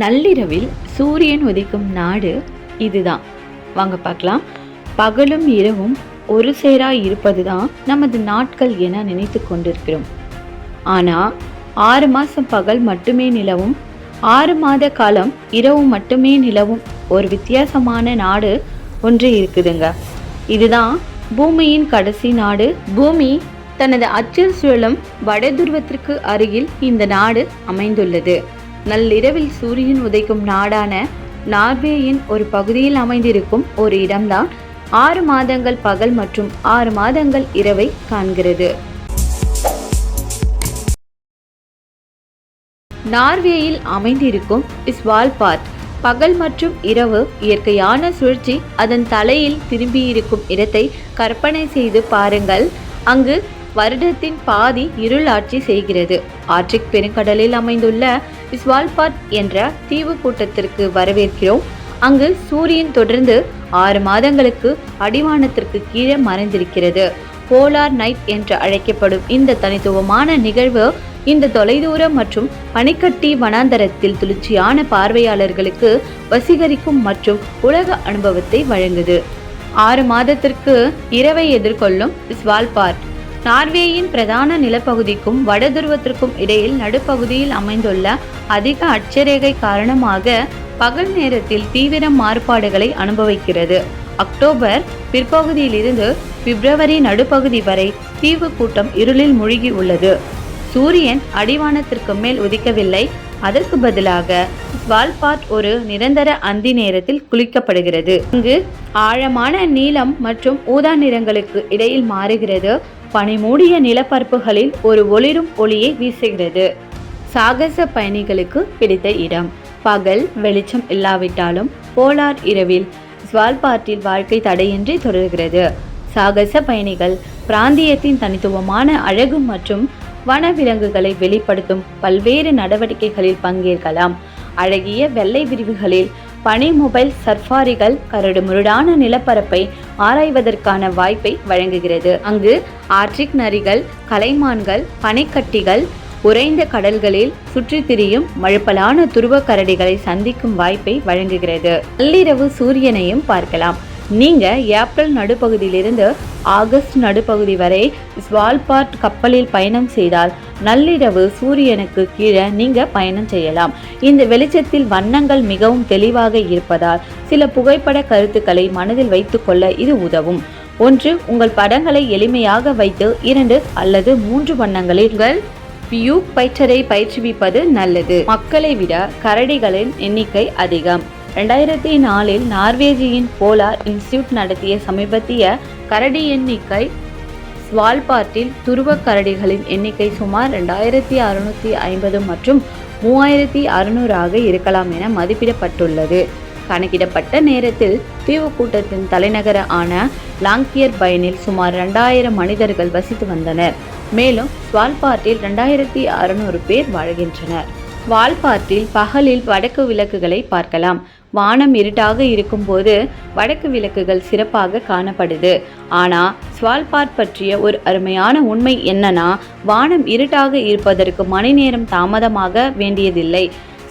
நள்ளிரவில் சூரியன் உதிக்கும் நாடு இதுதான். வாங்க பார்க்கலாம். பகலும் இரவும் ஒரு சேராக இருப்பது தான் நமது நாட்கள் என நினைத்து கொண்டிருக்கிறோம். ஆனால் ஆறு மாதம் பகல் மட்டுமே நிலவும் ஆறு மாத காலம் இரவு மட்டுமே நிலவும் ஒரு வித்தியாசமான நாடு ஒன்று இருக்குதுங்க. இதுதான் பூமியின் கடைசி நாடு. பூமி தனது அச்சில் சுழலும் வடதுருவத்திற்கு அருகில் இந்த நாடு அமைந்துள்ளது. நள்ளிரவில் சூரியன் உதைக்கும் நாடான நார்வேயின் ஒரு பகுதியில் அமைந்திருக்கும் ஒரு இடம்தான் ஆறு மாதங்கள் பகல் மற்றும் ஆறு மாதங்கள் இரவை காண்கிறது. நார்வேயில் அமைந்திருக்கும் ஸ்வால்பார்ட் பகல் மற்றும் இரவு இயற்கையான சுழற்சி அதன் தலையில் திரும்பியிருக்கும் இடத்தை கற்பனை செய்து பாருங்கள். அங்கு வருடத்தின் பாதி இருள் ஆட்சி செய்கிறது. ஆர்டிக் பெருங்கடலில் அமைந்துள்ள ஸ்வால்பாட் என்ற தீவு கூட்டத்திற்கு வரவேற்கிறோம். அங்கு சூரியன் தொடர்ந்து ஆறு மாதங்களுக்கு அடிவானத்திற்கு கீழே மறைந்திருக்கிறது. போலார் நைட் என்று அழைக்கப்படும் இந்த தனித்துவமான நிகழ்வு இந்த தொலைதூர மற்றும் பனிக்கட்டி வனாந்தரத்தில் துளிர்ச்சியான பார்வையாளர்களுக்கு வசீகரிக்கும் மற்றும் உலக அனுபவத்தை வழங்குது. ஆறு மாதத்திற்கு இரவை எதிர்கொள்ளும் ஸ்வால்பார்ட் நார்வேயின் பிரதான நிலப்பகுதிக்கும் வடதுருவத்திற்கும் இடையில் நடுப்பகுதியில் அமைந்துள்ள அதிக அட்சரேகை காரணமாக பகல் நேரத்தில் தீவிர மாறுபாடுகளை அனுபவிக்கிறது. அக்டோபர் பிற்பகுதியிலிருந்து பிப்ரவரி நடுப்பகுதி வரை தீவு கூட்டம் இருளில் மூழ்கி உள்ளது. சூரியன் அடிவானத்திற்கு மேல் உதிக்கவில்லை. அதற்கு பதிலாக வால்பாட் ஒரு நிரந்தர அந்தி நேரத்தில் குளிக்கப்படுகிறது. இங்கு ஆழமான நீலம் மற்றும் ஊதா நிறங்களுக்கு இடையில் மாறுகிறது. பனிமூடிய நிலப்பரப்புகளில் ஒரு ஒளிரும் ஒளியை வீசுகிறது. சாகச பயணிகளுக்கு பிடித்த இடம். பகல் வெளிச்சம் இல்லாவிட்டாலும் போலார் இரவில் ஸ்வால்பார்ட்டில் வாழ்க்கை தடையின்றி தொடர்கிறது. சாகச பயணிகள் பிராந்தியத்தின் தனித்துவமான அழகு மற்றும் வனவிலங்குகளை வெளிப்படுத்தும் பல்வேறு நடவடிக்கைகளில் பங்கேற்கலாம். அழகிய வெள்ளை விரிவுகளில் பனி மொபைல் சர்ஃபாரிகள் கரடுமுரடான நிலப்பரப்பை ஆராய்வதற்கான வாய்ப்பை வழங்குகிறது. அங்கு ஆர்டிக் நரிகள் கலைமான்கள் பனைக்கட்டிகள் உறைந்த கடல்களில் சுற்றி திரியும் மழுப்பலான துருவ கரடிகளை சந்திக்கும் வாய்ப்பை வழங்குகிறது. நள்ளிரவு சூரியனையும் பார்க்கலாம். நீங்கள் ஏப்ரல் நடுப்பகுதியிலிருந்து ஆகஸ்ட் நடுப்பகுதி வரை ஸ்வால்பார்ட் கப்பலில் பயணம் செய்தால் நள்ளிரவு சூரியனுக்கு கீழே நீங்கள் பயணம் செய்யலாம். இந்த வெளிச்சத்தில் வண்ணங்கள் மிகவும் தெளிவாக இருப்பதால் சில புகைப்பட கருத்துக்களை மனதில் வைத்துக்கொள்ள இது உதவும். ஒன்று உங்கள் படங்களை எளிமையாக வைத்து இரண்டு அல்லது மூன்று வண்ணங்களில் உங்கள் வியூ பயிற்சரை பயிற்றுவிப்பது நல்லது. மக்களை விட கரடிகளின் எண்ணிக்கை அதிகம். ரெண்டாயிரத்தி நாலில் நார்வேஜியின் போலார் இன்ஸ்டியூட் நடத்திய சமீபத்திய கரடி எண்ணிக்கை ஸ்வால்பார்ட்டில் துருவக் கரடிகளின் எண்ணிக்கை சுமார் ரெண்டாயிரத்தி அறுநூற்றி ஐம்பது மற்றும் மூவாயிரத்தி அறுநூறாக இருக்கலாம் என மதிப்பிடப்பட்டுள்ளது. கணக்கிடப்பட்ட நேரத்தில் தீவு கூட்டத்தின் தலைநகர ஆன லாங்கியர் பயனில் சுமார் ரெண்டாயிரம் மனிதர்கள் வசித்து வந்தனர். மேலும் ஸ்வால்பார்ட்டில் ரெண்டாயிரத்தி அறுநூறு பேர் வாழ்கின்றனர். வால்பார்ட்டில் பகலில் வடக்கு விளக்குகளை பார்க்கலாம். வானம் இருட்டாக இருக்கும்போது வடக்கு விளக்குகள் சிறப்பாக காணப்படுது. ஆனால் ஸ்வால்பார்ட் பற்றிய ஒரு அருமையான உண்மை என்னன்னா வானம் இருட்டாக இருப்பதற்கு மணி நேரம் தாமதமாக வேண்டியதில்லை.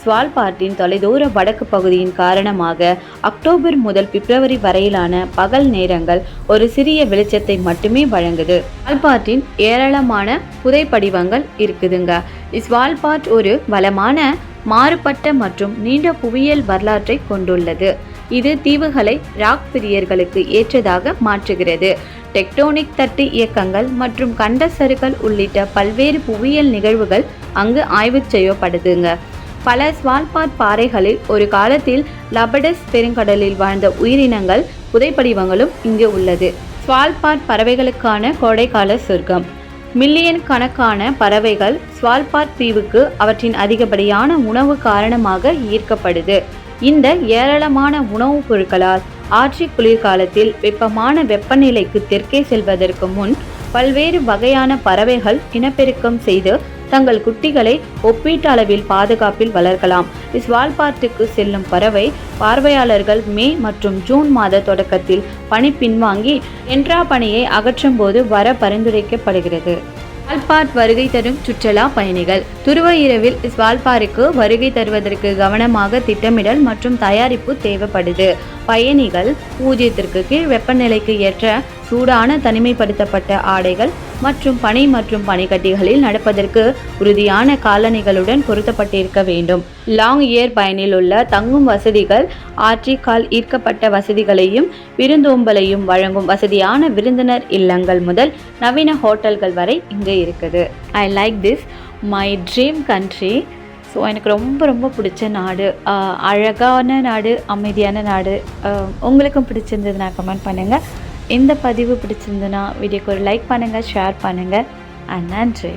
ஸ்வால்பார்ட்டின் தொலைதூர வடக்கு பகுதியின் காரணமாக அக்டோபர் முதல் பிப்ரவரி வரையிலான பகல் நேரங்கள் ஒரு சிறிய வெளிச்சத்தை மட்டுமே வழங்குது. ஸ்வால்பார்ட்டின் ஏராளமான புதைப்படிவங்கள் இருக்குதுங்க. ஸ்வால்பார்ட் ஒரு வளமான மாறுபட்ட மற்றும் நீண்ட புவியியல் வரலாற்றை கொண்டுள்ளது. இது தீவுகளை ராக் பிரியர்களுக்கு ஏற்றதாக மாற்றுகிறது. டெக்டோனிக் தட்டு இயக்கங்கள் மற்றும் கண்டசருகள் உள்ளிட்ட பல்வேறு புவியியல் நிகழ்வுகள் அங்கு ஆய்வு செய்யப்படுதுங்க. பல ஸ்வால்பார்ட் பாறைகளில் ஒரு காலத்தில் லபடஸ் பெருங்கடலில் வாழ்ந்த உயிரினங்கள் புதைப்படிவங்களும் இங்கு உள்ளது. ஸ்வால்பார்ட் பறவைகளுக்கான கோடைக்கால சொர்க்கம். மில்லியன் கணக்கான பறவைகள் ஸ்வால்பார்ட் தீவுக்கு அவற்றின் அதிகப்படியான உணவு காரணமாக ஈர்க்கப்படுது. இந்த ஏராளமான உணவுப் பொருட்களால் ஆட்சி குளிர்காலத்தில் வெப்பமான வெப்பநிலைக்கு தெற்கே செல்வதற்கு முன் பல்வேறு வகையான பறவைகள் இனப்பெருக்கம் செய்து தங்கள் குட்டிகளை ஒப்பீட்டளவில் பாதுகாப்பில் வளர்க்கலாம். ஸ்வால்பார்ட்டுக்கு செல்லும் பறவை பார்வையாளர்கள் மே மற்றும் ஜூன் மாத தொடக்கத்தில் பனி பின்வாங்கி என்றா பணியை அகற்றும் போது வர பரிந்துரைக்கப்படுகிறது. வால்பாட் வருகை தரும் சுற்றுலா பயணிகள். துருவ இரவில் ஸ்வால்பாருக்கு வருகை தருவதற்கு கவனமாக திட்டமிடல் மற்றும் தயாரிப்பு தேவைப்படுது. பயணிகள் பூஜ்ஜியத்திற்கு கீழ் வெப்பநிலைக்கு ஏற்ற சூடான தனிமைப்படுத்தப்பட்ட ஆடைகள் மற்றும் பனி மற்றும் பனிக்கட்டிகளில் நடப்பதற்கு உறுதியான காலணிகளுடன் பொருத்தப்பட்டிருக்க வேண்டும். லாங் இயர் பயனில் உள்ள தங்கும் வசதிகள் ஆற்றிக்கால் ஈர்க்கப்பட்ட வசதிகளையும் விருந்தோம்பலையும் வழங்கும் வசதியான விருந்தினர் இல்லங்கள் முதல் நவீன ஹோட்டல்கள் வரை இங்கே இருக்குது. I like this my dream country so எனக்கு ரொம்ப ரொம்ப பிடிச்ச நாடு அழகான நாடு அமைதியான நாடு உங்களுக்கும் உங்களுக்கும் பிடிச்சிருந்ததுன்னா கமெண்ட் பண்ணுங்கள் இந்த பதிவு பிடிச்சிருந்ததுன்னா வீடியோக்கு ஒரு லைக் பண்ணுங்கள் ஷேர் பண்ணுங்கள் அண்ட் நன்றி.